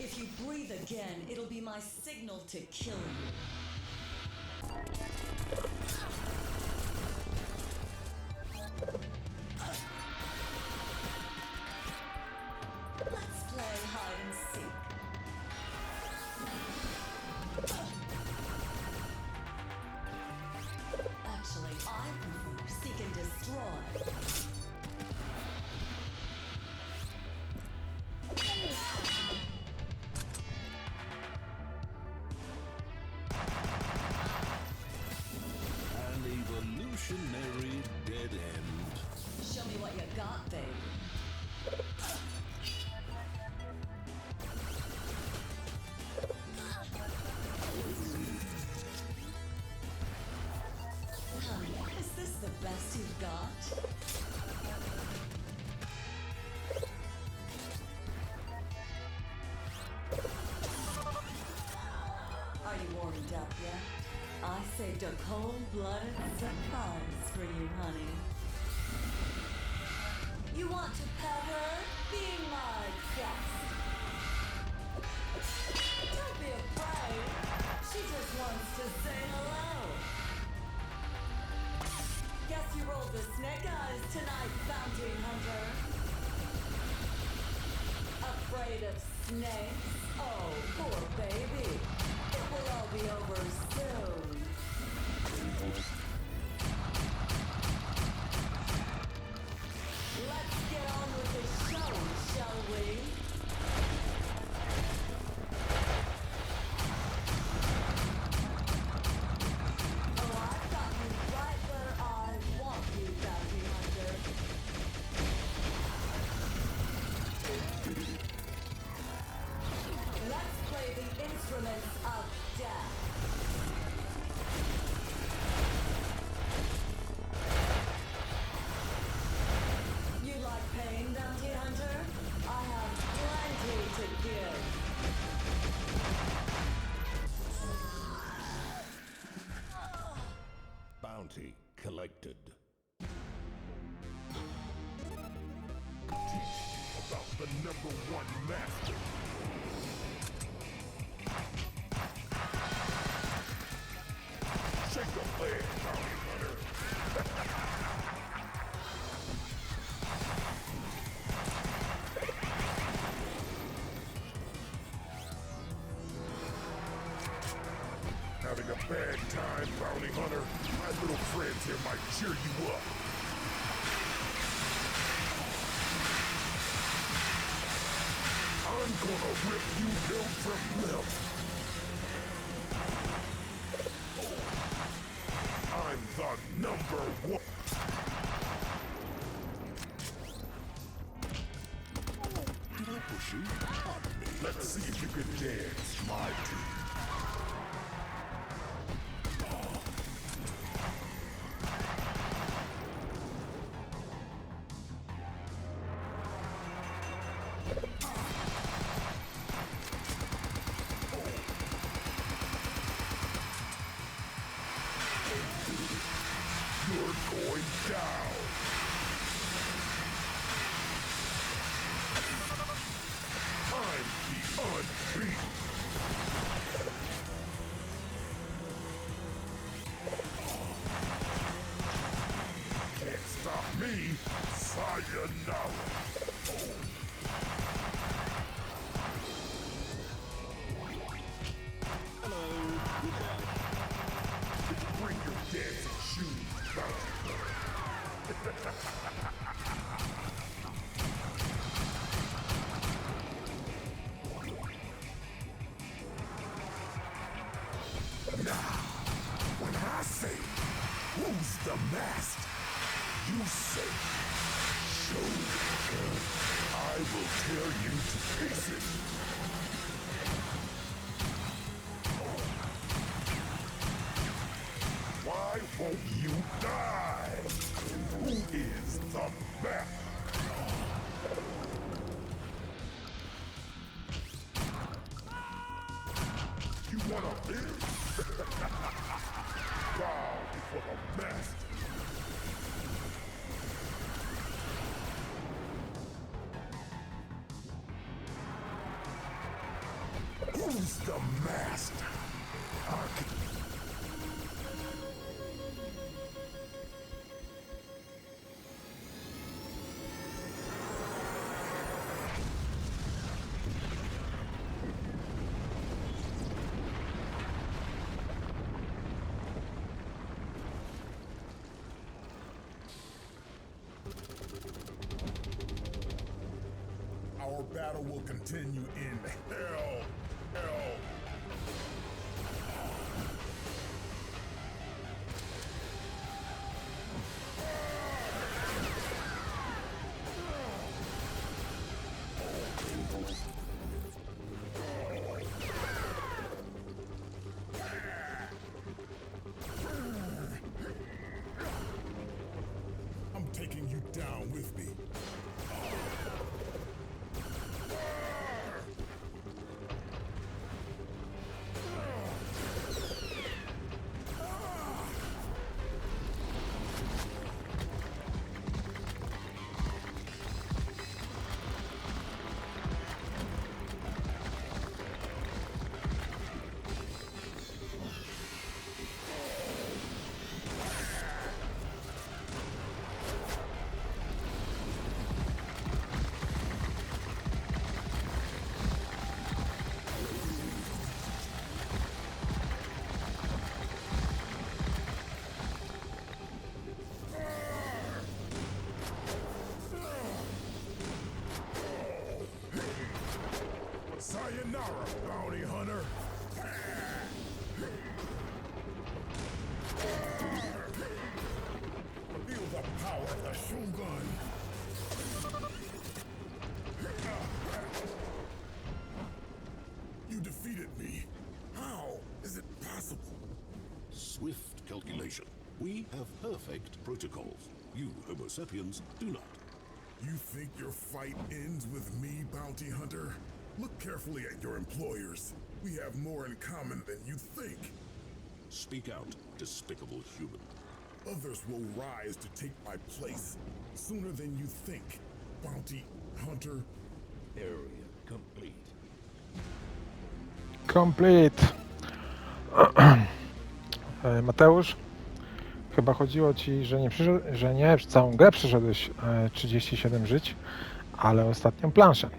If you breathe again, it'll be my signal to kill you. Saved a cold-blooded surprise for you, honey. You want to pet her? Be my guest. Don't be afraid. She just wants to say hello. Guess you rolled the snake eyes tonight, bounty hunter. Afraid of snakes? Oh, poor baby. It will all be over soon. Thank you. Bounty collected. about the number one master. Shake time, bounty hunter? My little friends here might cheer you up. I'm gonna rip you limb from limb. Now, when I say, who's the master? You say, show me. I will tear you to pieces. Why won't you die? Who is the one of his. Bow before the master. Battle will continue in hell. Hell. Bounty hunter. Feel the power of the Shogun. You defeated me. How is it possible? Swift calculation. We have perfect protocols. You, Homo sapiens, do not. You think your fight ends with me, bounty hunter? Look carefully at your employers. We have more in common than you think. Speak out, despicable human. Others will rise to take my place sooner than you think, bounty hunter. Area complete. Complete. E, Mateusz, chyba chodziło ci, że nie, przyszedł, że nie całą grę przeszedłeś e, 37 żyć, ale ostatnią planszę.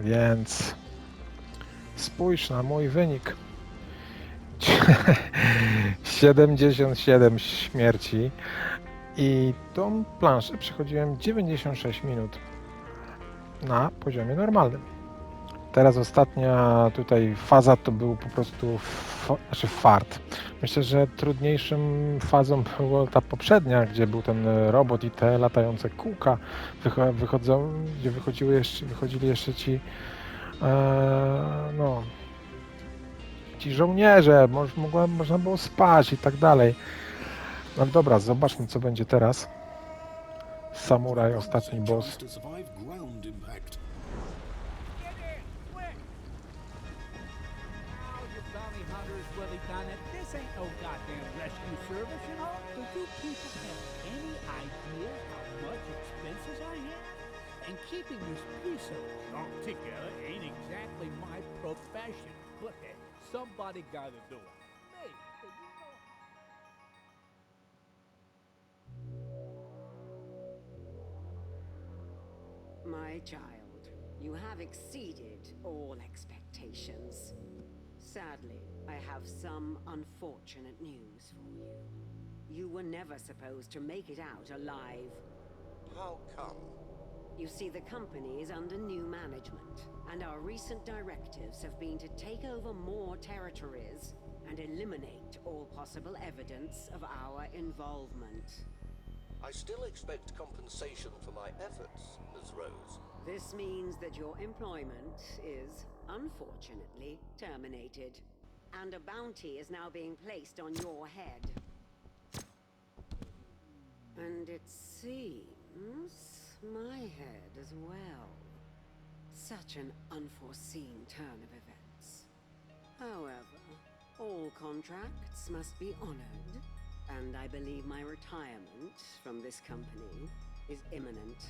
Więc spójrz na mój wynik. 77 śmierci i tą planszę przechodziłem 96 minut na poziomie normalnym. Teraz ostatnia tutaj faza to był po prostu znaczy fart. Myślę, że trudniejszym fazą była ta poprzednia, gdzie był ten robot i te latające kółka, wycho- wychodzą, gdzie wychodziły jeszcze, wychodzili jeszcze ci e, no ci żołnierze, moż, mogła, można było spać i tak dalej. No dobra, zobaczmy co będzie teraz. Samuraj, ostatni boss. Know? Do you people have any idea how much expenses I have? And keeping this piece of junk together ain't exactly my profession. But hey, somebody gotta do it. Me, My child, you have exceeded all expectations. Sadly, I have some unfortunate news for you. You were never supposed to make it out alive. How come? You see, the company is under new management, and our recent directives have been to take over more territories and eliminate all possible evidence of our involvement. I still expect compensation for my efforts, Ms. Rose. This means that your employment is, unfortunately, terminated. And a bounty is now being placed on your head. And it seems my head as well. Such an unforeseen turn of events. However, all contracts must be honored, and I believe my retirement from this company is imminent.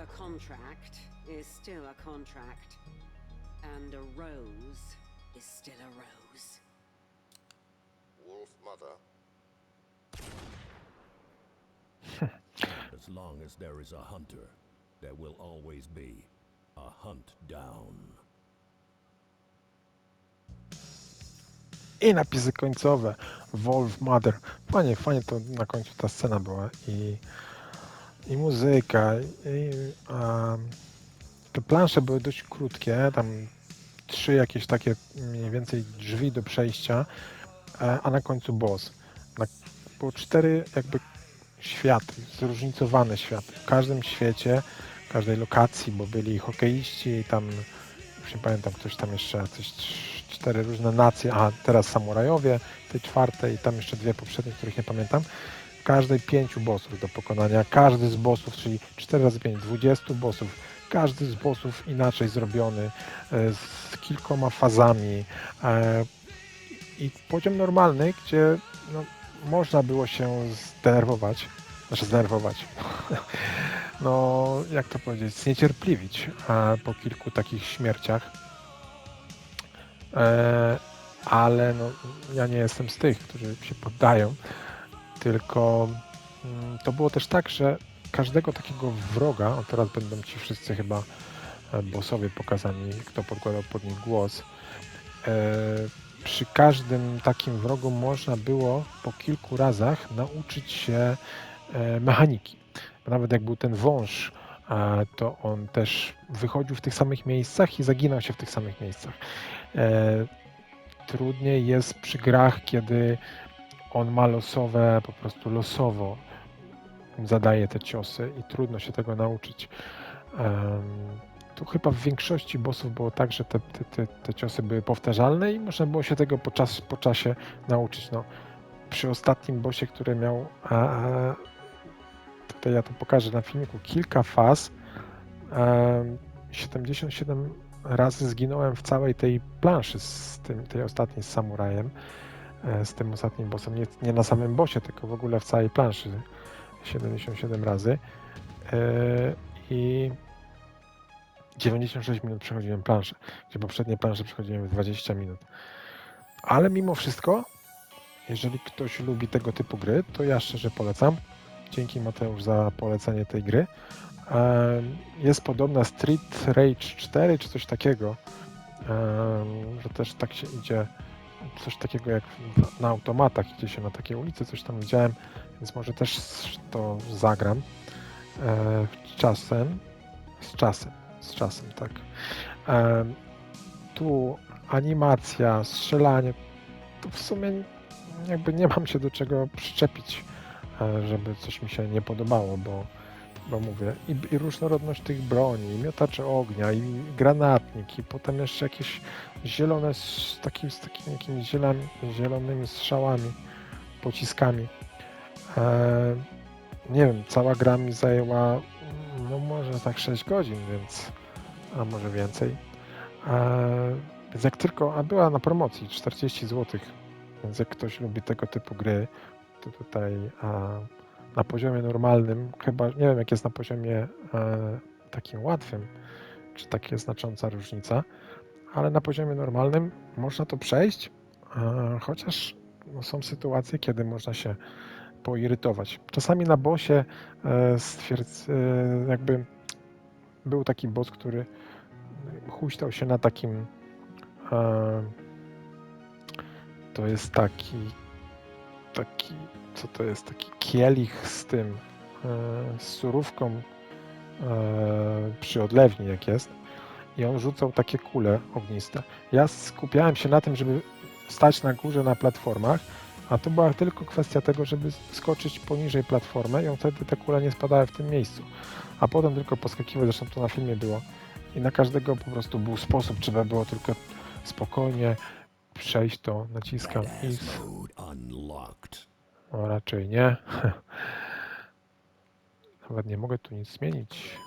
A contract is still a contract, and a rose is still a rose. Wolf Mother. As long as there is a hunter, there will always be a hunt down. I napisy końcowe. Wolf Mother. Fajnie, fajnie to na końcu ta scena była. I, i muzyka. I, te plansze były dość krótkie. Tam trzy jakieś takie mniej więcej drzwi do przejścia, e, a na końcu boss. Na, było cztery jakby światy, zróżnicowane światy. W każdym świecie, w każdej lokacji, bo byli hokeiści tam już nie pamiętam, ktoś tam jeszcze, coś, cz- cztery różne nacje, a teraz samurajowie, tej czwartej tam jeszcze dwie poprzednie, których nie pamiętam. W każdej pięciu bossów do pokonania, każdy z bossów, czyli 4 razy 5, 20 bossów, każdy z bossów inaczej zrobiony, e, z kilkoma fazami e, i poziom normalny, gdzie no, można było się zdenerwować, znaczy zdenerwować, no jak to powiedzieć, zniecierpliwić e, po kilku takich śmierciach. E, ale no, ja nie jestem z tych, którzy się poddają, tylko mm, to było też tak, że każdego takiego wroga, o teraz będą ci wszyscy chyba e, bossowie pokazani, kto podkładał pod nich głos, przy każdym takim wrogu można było po kilku razach nauczyć się e, mechaniki. Nawet jak był ten wąż, e, to on też wychodził w tych samych miejscach i zaginał się w tych samych miejscach. E, Trudniej jest przy grach, kiedy on ma losowe, po prostu losowo zadaje te ciosy i trudno się tego nauczyć. Tu chyba w większości bossów było tak, że te, te, te, te ciosy były powtarzalne i można było się tego po, czas, po czasie nauczyć. No, przy ostatnim bossie, który miał, a, a, tutaj ja to pokażę na filmiku, kilka faz, em, 77 razy zginąłem w całej tej planszy z tym, tej ostatniej z samurajem, e, z tym ostatnim bossem. Nie, nie na samym bossie, tylko w ogóle w całej planszy 77 razy. E, I 96 minut przechodziłem planszę, gdzie poprzednie plansze przechodziłem w 20 minut. Ale mimo wszystko, jeżeli ktoś lubi tego typu gry, to ja szczerze polecam. Dzięki Mateusz za polecenie tej gry. Jest podobna Street Rage 4 czy coś takiego, że też tak się idzie, coś takiego jak na automatach idzie się na takie ulice, coś tam widziałem, więc może też to zagram e, czasem, z czasem, z czasem, tak. Tu animacja, strzelanie, to w sumie jakby nie mam się do czego przyczepić, e, żeby coś mi się nie podobało, bo bo mówię, i, i różnorodność tych broni, i miotacze ognia, i granatnik, i potem jeszcze jakieś zielone z, takim, z takimi jakimiś zielami, zielonymi strzałami, pociskami. E, nie wiem, cała gra mi zajęła no może tak 6 godzin, więc a może więcej. Więc jak tylko, a była na promocji 40 zł, więc jak ktoś lubi tego typu gry, to tutaj a, na poziomie normalnym, chyba nie wiem jak jest na poziomie e, takim łatwym, czy tak jest znacząca różnica, ale na poziomie normalnym można to przejść, e, chociaż no, są sytuacje, kiedy można się poirytować. Czasami na bosie e, stwierdz, e, jakby był taki boss, który huśtał się na takim e, to jest taki taki, co to jest, taki kielich z tym, z surówką przy odlewni jak jest i on rzucał takie kule ogniste. Ja skupiałem się na tym, żeby stać na górze na platformach, a to była tylko kwestia tego, żeby skoczyć poniżej platformy i on wtedy te kule nie spadały w tym miejscu. A potem tylko poskakiwać, zresztą to na filmie było. I na każdego po prostu był sposób, trzeba było tylko spokojnie przejść to, naciskam i no raczej nie. Nawet nie mogę tu nic zmienić.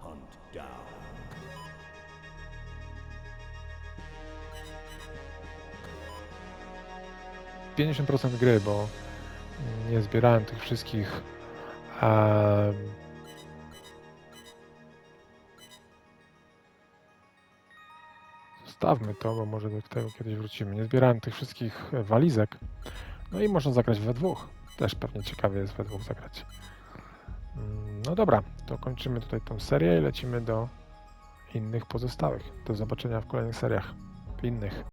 Hunt down. Pięćdziesiąt procent gry, bo nie zbierałem tych wszystkich Zostawmy to, bo może do tego kiedyś wrócimy. Nie zbierałem tych wszystkich walizek. No i można zagrać we dwóch. Też pewnie ciekawie jest we dwóch zagrać. No dobra, to kończymy tutaj tą serię i lecimy do innych pozostałych. Do zobaczenia w kolejnych seriach. Innych.